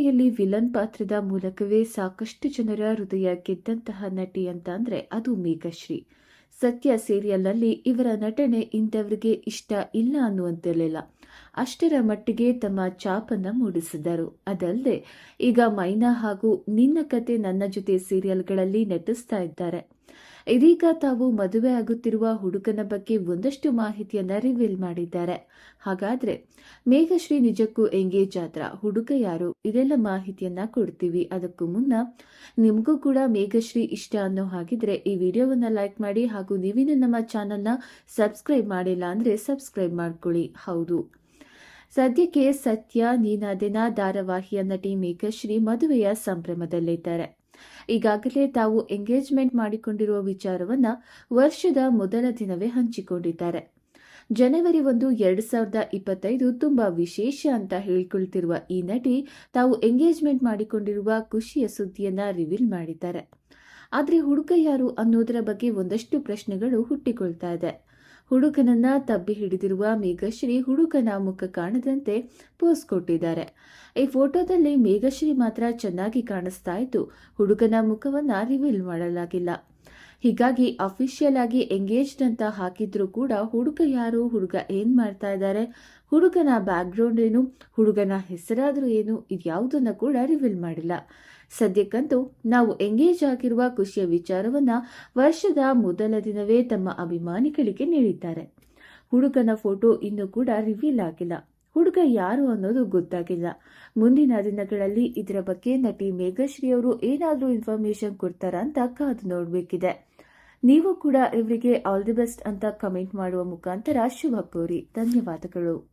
ತೆರೆಯಲ್ಲಿ villain ಪಾತ್ರದ ಮೂಲಕವೇ ಸಾಕಷ್ಟು ಜನರ ಹೃದಯ ಗೆದ್ದಂತಹ ನಟಿ ಅಂತ ಅಂದರೆ ಅದು ಮೇಘಶ್ರೀ. ಸತ್ಯ ಸೀರಿಯಲ್ನಲ್ಲಿ ಇವರ ನಟನೆ ಇಂಥವರಿಗೆ ಇಷ್ಟ ಇಲ್ಲ ಅನ್ನುವಂತಿರಲಿಲ್ಲ. ಅಷ್ಟರ ಮಟ್ಟಿಗೆ ತಮ್ಮ ಚಾಪನ್ನ ಮೂಡಿಸಿದರು. ಅದಲ್ಲದೆ ಈಗ ಮೈನಾ ಹಾಗೂ ನಿನ್ನ ಕತೆ ನನ್ನ ಜೊತೆ ಸೀರಿಯಲ್ಗಳಲ್ಲಿ ನಟಿಸ್ತಾ ಇದ್ದಾರೆ. ಇದೀಗ ತಾವು ಮದುವೆ ಆಗುತ್ತಿರುವ ಹುಡುಗನ ಬಗ್ಗೆ ಒಂದಷ್ಟು ಮಾಹಿತಿಯನ್ನ ರಿವೀಲ್ ಮಾಡಿದ್ದಾರೆ. ಹಾಗಾದ್ರೆ ಮೇಘಶ್ರೀ ನಿಜಕ್ಕೂ ಎಂಗೇಜ್ ಆದ್ರ ಹುಡುಗ ಯಾರು? ಇದೆಲ್ಲ ಮಾಹಿತಿಯನ್ನ ಕೊಡ್ತೀವಿ. ಅದಕ್ಕೂ ಮುನ್ನ ನಿಮಗೂ ಕೂಡ ಮೇಘಶ್ರೀ ಇಷ್ಟ ಅನ್ನೋ ಹಾಗಿದ್ರೆ ಈ ವಿಡಿಯೋವನ್ನ ಲೈಕ್ ಮಾಡಿ ಹಾಗೂ ನೀವಿನ ನಮ್ಮ ಚಾನಲ್ನ ಸಬ್ಸ್ಕ್ರೈಬ್ ಮಾಡಿಲ್ಲ ಅಂದ್ರೆ ಸಬ್ಸ್ಕ್ರೈಬ್ ಮಾಡ್ಕೊಳ್ಳಿ. ಹೌದು. ಸದ್ಯಕ್ಕೆ ಸತ್ಯ, ನೀನಾದಿನ ಧಾರಾವಾಹಿಯ ನಟಿ ಮೇಘಶ್ರೀ ಮದುವೆಯ ಸಂಭ್ರಮದಲ್ಲಿದ್ದಾರೆ. ಈಗಾಗಲೇ ತಾವು ಎಂಗೇಜ್ಮೆಂಟ್ ಮಾಡಿಕೊಂಡಿರುವ ವಿಚಾರವನ್ನ ವರ್ಷದ ಮೊದಲ ದಿನವೇ ಹಂಚಿಕೊಂಡಿದ್ದಾರೆ. ಜನವರಿ ಒಂದು, ಎರಡು ಸಾವಿರದ ಇಪ್ಪತ್ತೈದು ತುಂಬಾ ವಿಶೇಷ ಅಂತ ಹೇಳ್ಕೊಳ್ತಿರುವ ಈ ನಟಿ ತಾವು ಎಂಗೇಜ್ಮೆಂಟ್ ಮಾಡಿಕೊಂಡಿರುವ ಖುಷಿಯ ಸುದ್ದಿಯನ್ನ ರಿವೀಲ್ ಮಾಡಿದ್ದಾರೆ. ಆದರೆ ಹುಡುಗ ಯಾರು ಅನ್ನೋದರ ಬಗ್ಗೆ ಒಂದಷ್ಟು ಪ್ರಶ್ನೆಗಳು ಹುಟ್ಟಿಕೊಳ್ತಾ ಇದೆ. ಹುಡುಗನನ್ನ ತಬ್ಬಿ ಹಿಡಿದಿರುವ ಮೇಘಶ್ರೀ ಹುಡುಗನ ಮುಖ ಕಾಣದಂತೆ ಪೋಸ್ ಕೊಟ್ಟಿದ್ದಾರೆ. ಈ ಫೋಟೋದಲ್ಲಿ ಮೇಘಶ್ರೀ ಮಾತ್ರ ಚೆನ್ನಾಗಿ ಕಾಣಿಸ್ತಾ ಇದ್ದು, ಹುಡುಗನ ಮುಖವನ್ನ ರಿವೀಲ್ ಮಾಡಲಾಗಿಲ್ಲ. ಹೀಗಾಗಿ ಅಫಿಷಿಯಲ್ ಆಗಿ ಎಂಗೇಜ್ಡ್ ಅಂತ ಹಾಕಿದ್ರು ಕೂಡ ಹುಡುಗ ಯಾರು? ಹುಡುಗ ಏನ್ ಮಾಡ್ತಾ ಇದ್ದಾರೆ ಹುಡುಗನ ಬ್ಯಾಕ್ಗ್ರೌಂಡ್ ಏನು? ಹುಡುಗನ ಹೆಸರಾದರೂ ಏನು? ಇದ್ಯಾವುದನ್ನ ಕೂಡ ರಿವೀಲ್ ಮಾಡಿಲ್ಲ. ಸದ್ಯಕ್ಕಂತೂ ನಾವು ಎಂಗೇಜ್ ಆಗಿರುವ ಖುಷಿಯ ವಿಚಾರವನ್ನ ವರ್ಷದ ಮೊದಲ ದಿನವೇ ತಮ್ಮ ಅಭಿಮಾನಿಗಳಿಗೆ ನೀಡಿದ್ದಾರೆ. ಹುಡುಗನ ಫೋಟೋ ಇನ್ನೂ ಕೂಡ ರಿವೀಲ್ ಆಗಿಲ್ಲ. ಹುಡುಗ ಯಾರು ಅನ್ನೋದು ಗೊತ್ತಾಗಿಲ್ಲ. ಮುಂದಿನ ದಿನಗಳಲ್ಲಿ ಇದರ ಬಗ್ಗೆ ನಟಿ ಮೇಘಶ್ರೀ ಅವರು ಏನಾದರೂ ಇನ್ಫಾರ್ಮೇಶನ್ ಕೊಡ್ತಾರಾ ಅಂತ ಕಾದು ನೋಡಬೇಕಿದೆ. ನೀವು ಕೂಡ ಇವರಿಗೆ ಆಲ್ ದಿ ಬೆಸ್ಟ್ ಅಂತ ಕಮೆಂಟ್ ಮಾಡುವ ಮುಖಾಂತರ ಶುಭ ಕೋರಿ. ಧನ್ಯವಾದಗಳು.